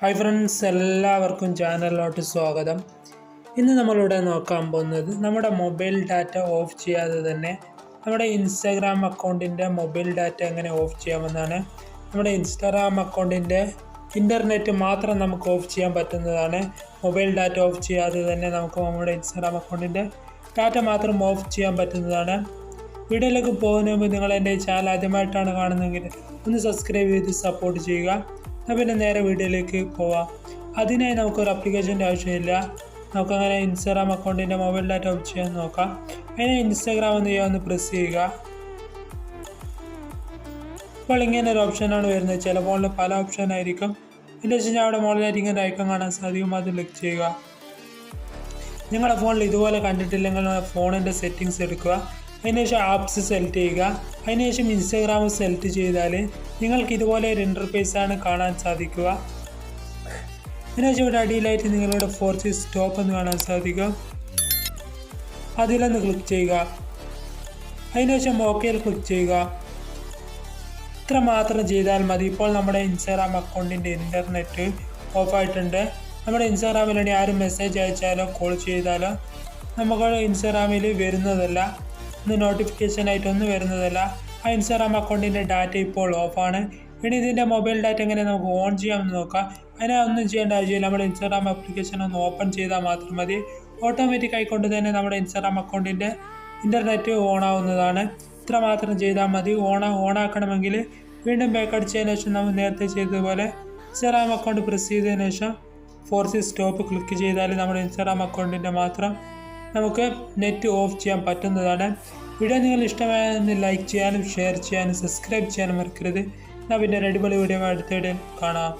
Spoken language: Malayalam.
ഹായ് ഫ്രണ്ട്സ് എല്ലാവർക്കും ചാനലിലോട്ട് സ്വാഗതം. ഇന്ന് നമ്മളിവിടെ നോക്കാൻ പോകുന്നത് നമ്മുടെ മൊബൈൽ ഡാറ്റ ഓഫ് ചെയ്യാതെ തന്നെ നമ്മുടെ ഇൻസ്റ്റാഗ്രാം അക്കൗണ്ടിന്റെ മൊബൈൽ ഡാറ്റ എങ്ങനെ ഓഫ് ചെയ്യാമെന്നാണ്. നമ്മുടെ ഇൻസ്റ്റാഗ്രാം അക്കൗണ്ടിന്റെ ഇന്റർനെറ്റ് മാത്രം നമുക്ക് ഓഫ് ചെയ്യാൻ പറ്റുന്നതാണ്. മൊബൈൽ ഡാറ്റ ഓഫ് ചെയ്യാതെ തന്നെ നമുക്ക് നമ്മുടെ ഇൻസ്റ്റാഗ്രാം അക്കൗണ്ടിന്റെ ഡാറ്റ മാത്രം ഓഫ് ചെയ്യാൻ പറ്റുന്നതാണ്. വീഡിയോയിലേക്ക് പോകുന്നതിന് മുമ്പ് നിങ്ങൾ എന്റെ ചാനൽ ആദ്യമായിട്ടാണ് കാണുന്നതെങ്കിൽ ഒന്ന് സബ്സ്ക്രൈബ് ചെയ്ത് സപ്പോർട്ട് ചെയ്യുക. എന്നാൽ പിന്നെ നേരെ വീഡിയോയിലേക്ക് പോവാം. അതിനായി നമുക്കൊരു അപ്ലിക്കേഷന്റെ ആവശ്യമില്ല. നമുക്കങ്ങനെ ഇൻസ്റ്റാഗ്രാം അക്കൗണ്ടിന്റെ മൊബൈൽ ഡാറ്റ ഓഫ് ചെയ്യാൻ നോക്കാം. അതിനെ ഇൻസ്റ്റാഗ്രാം എന്ന് ചെയ്യാൻ ഒന്ന് പ്രസ് ചെയ്യുക. അപ്പോൾ ഇങ്ങനെ ഒരു ഓപ്ഷനാണ് വരുന്നത്. ചില ഫോണിൽ പല ഓപ്ഷൻ ആയിരിക്കും. അതിന്റെ ശേഷം അവിടെ മുകളിലായിട്ട് ഇങ്ങനെ ഐക്കൺ കാണാൻ സാധിക്കും. അത് ക്ലിക്ക് ചെയ്യുക. നിങ്ങളുടെ ഫോണിൽ ഇതുപോലെ കണ്ടിട്ടില്ലെങ്കിൽ ഫോണിന്റെ സെറ്റിങ്സ് എടുക്കുക. അതിനുശേഷം ആപ്സ് സെലക്ട് ചെയ്യുക. അതിനുശേഷം ഇൻസ്റ്റാഗ്രാം സെലക്ട് ചെയ്താൽ നിങ്ങൾക്ക് ഇതുപോലെ ഒരു ഇന്റർഫേസ് ആണ് കാണാൻ സാധിക്കുക. അതിനുശേഷം ഇവിടെ അടിയിലായിട്ട് നിങ്ങളുടെ ഫോർച്ച് സ്റ്റോപ്പ് എന്ന് കാണാൻ സാധിക്കും അതിലൊന്ന് ക്ലിക്ക് ചെയ്യുക. അതിനുശേഷം ഓക്കെയിൽ ക്ലിക്ക് ചെയ്യുക. ഇത്ര മാത്രം ചെയ്താൽ മതി. ഇപ്പോൾ നമ്മുടെ ഇൻസ്റ്റാഗ്രാം അക്കൗണ്ടിന്റെ ഇന്റർനെറ്റ് ഓഫായിട്ടുണ്ട് നമ്മുടെ ഇൻസ്റ്റാഗ്രാമിൽ ആരും മെസ്സേജ് അയച്ചാലോ കോൾ ചെയ്താലോ നമുക്ക് ഇൻസ്റ്റാഗ്രാമിൽ വരുന്നതല്ല. ഒന്ന് നോട്ടിഫിക്കേഷൻ ആയിട്ടൊന്നും വരുന്നതല്ല ആ ഇൻസ്റ്റാഗ്രാം അക്കൗണ്ടിന്റെ ഡാറ്റ ഇപ്പോൾ ഓഫാണ് ഇനി ഇതിന്റെ മൊബൈൽ ഡാറ്റ എങ്ങനെ നമുക്ക് ഓൺ ചെയ്യാമെന്ന് നോക്കാം. അതിനെ ഒന്നും ചെയ്യേണ്ട ആവശ്യമില്ല. നമ്മൾ ഇൻസ്റ്റാഗ്രാം ആപ്ലിക്കേഷൻ ഒന്ന് ഓപ്പൺ ചെയ്താൽ മാത്രം മതി. ഓട്ടോമാറ്റിക് ആയിക്കൊണ്ട് തന്നെ നമ്മുടെ ഇൻസ്റ്റാഗ്രാം അക്കൗണ്ടിന്റെ ഇന്റർനെറ്റ് ഓൺ ആവുന്നതാണ്. ഇത്ര മാത്രം ചെയ്താൽ മതി. ഓൺ ഓണാക്കണമെങ്കിൽ വീണ്ടും ബാക്ക് അടിച്ചതിന് ശേഷം നമ്മൾ നേരത്തെ ചെയ്തതുപോലെ ഇൻസ്റ്റാഗ്രാം അക്കൗണ്ട് പ്രസ് ചെയ്തതിന് ശേഷം ഫോർസി സ്റ്റോപ്പ് ക്ലിക്ക് ചെയ്താൽ നമ്മുടെ ഇൻസ്റ്റാഗ്രാം അക്കൗണ്ടിന്റെ മാത്രം നമുക്ക് നെറ്റ് ഓഫ് ചെയ്യാൻ പറ്റുന്നതാണ്. വീഡിയോ നിങ്ങൾ ഇഷ്ടമായെന്ന് ലൈക്ക് ചെയ്യാനും ഷെയർ ചെയ്യാനും സബ്സ്ക്രൈബ് ചെയ്യാനും മറക്കരുത്. എന്നാൽ പിന്നെ ഒരു അടിപൊളി വീഡിയോ അടുത്ത വീഡിയോയിൽ കാണാം.